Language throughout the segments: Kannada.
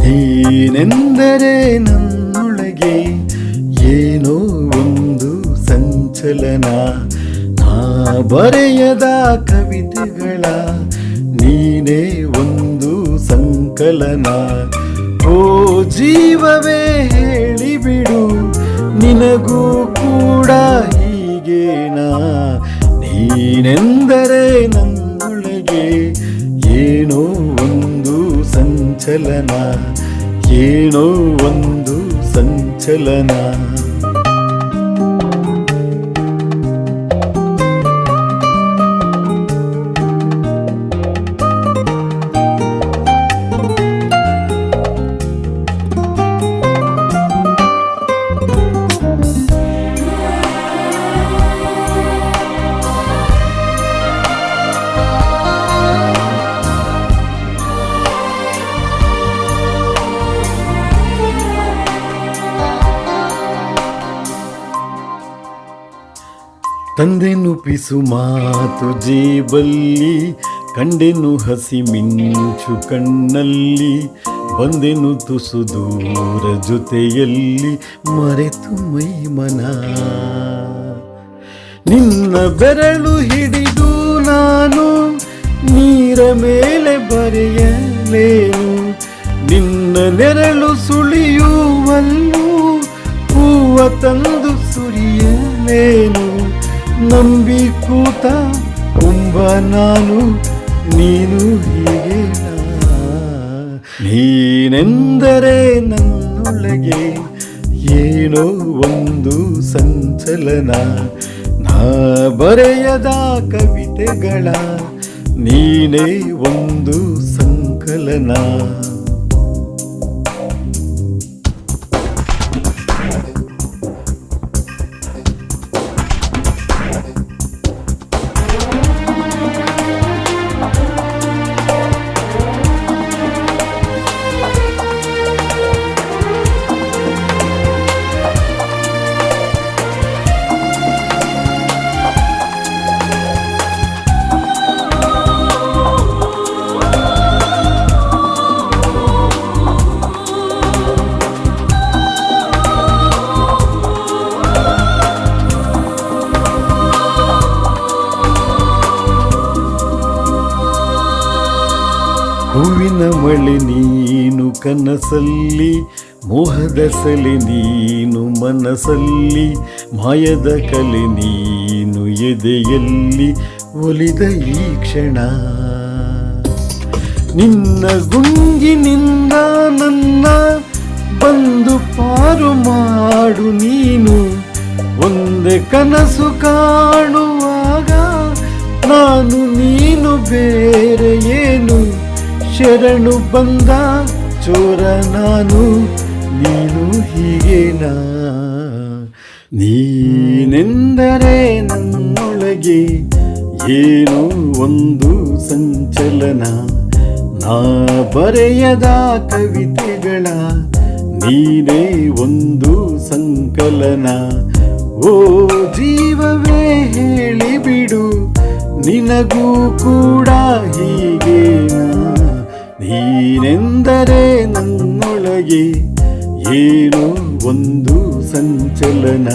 ನೀನೆಂದರೆ ನನ್ನೊಳಗೆ ಏನೋ ಒಂದು ಸಂಚಲನ. ಆ ಬರೆಯದ ಕವಿತೆಗಳ ನೀನೇ ಒಂದು ಸಂಕಲನ. ಓ ಜೀವವೇ ಹೇಳಿಬಿಡು, ನಿನಗೂ ಕೂಡ ಹೀಗೇನಾ? ನೀನೆಂದ ಸಂಚಲನ ಏನೋ ಒಂದು ಸಂಚಲನ. ತಂದೆನು ಪಿಸು ಮಾತು ಜೀಬಲ್ಲಿ ಕಂಡೆನು ಹಸಿ ಮಿಂಚು ಕಣ್ಣಲ್ಲಿ ಬಂದೆನು ತುಸು ದೂರ ಜೊತೆಯಲ್ಲಿ ಮರೆತು ಮೈ ಮನ. ನಿನ್ನ ಬೆರಳು ಹಿಡಿದು ನಾನು ನೀರ ಮೇಲೆ ಬರೆಯಲೇನು? ನಿನ್ನ ನೆರಳು ಸುಳಿಯುವಲ್ಲೂ ಕೂತ ಕುಂಭ ನಾನು, ನೀನು ಹೀಗೆ ನೀನೆಂದರೆ ನನ್ನೊಳಗೆ ಏನೋ ಒಂದು ಸಂಚಲನ. ನಾ ಬರೆಯದ ಕವಿತೆಗಳ ನೀನೇ ಒಂದು ಸಂಕಲನ. ಹೂವಿನ ಮಳೆ ನೀನು ಕನಸಲ್ಲಿ, ಮೋಹದ ಸಲೆ ನೀನು ಮನಸ್ಸಲ್ಲಿ ಮಾಯದ ಕಲೆ ನೀನು ಎದೆಯಲ್ಲಿ ಒಲಿದ ಈ ಕ್ಷಣ. ನಿನ್ನ ಗುಂಗಿನಿಂದ ನನ್ನ ಬಂದು ಪಾರು ಮಾಡು ನೀನು, ಒಂದೇ ಕನಸು ಕಾಣುವಾಗ ನಾನು ನೀನು ಬೇರೆ ಏನು? ಶರಣು ಬಂದ ಚೋರ ನಾನು, ನೀನು ಹೀಗೇನ ನೀನೆಂದರೆ ನನ್ನೊಳಗೆ ಏನು ಒಂದು ಸಂಚಲನ. ನಾ ಬರೆಯದ ಕವಿತೆಗಳ ನೀನೇ ಒಂದು ಸಂಕಲನ. ಓ ಜೀವವೇ ಹೇಳಿಬಿಡು, ನಿನಗೂ ಕೂಡ ಹೀಗೇನಾ ನೀನೆಂದರೆ ನನ್ನೊಳಗೆ ಏನೋ ಒಂದು ಸಂಚಲನ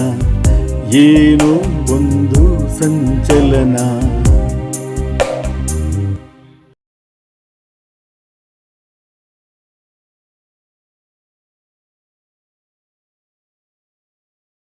ಏನೋ ಒಂದು ಸಂಚಲನ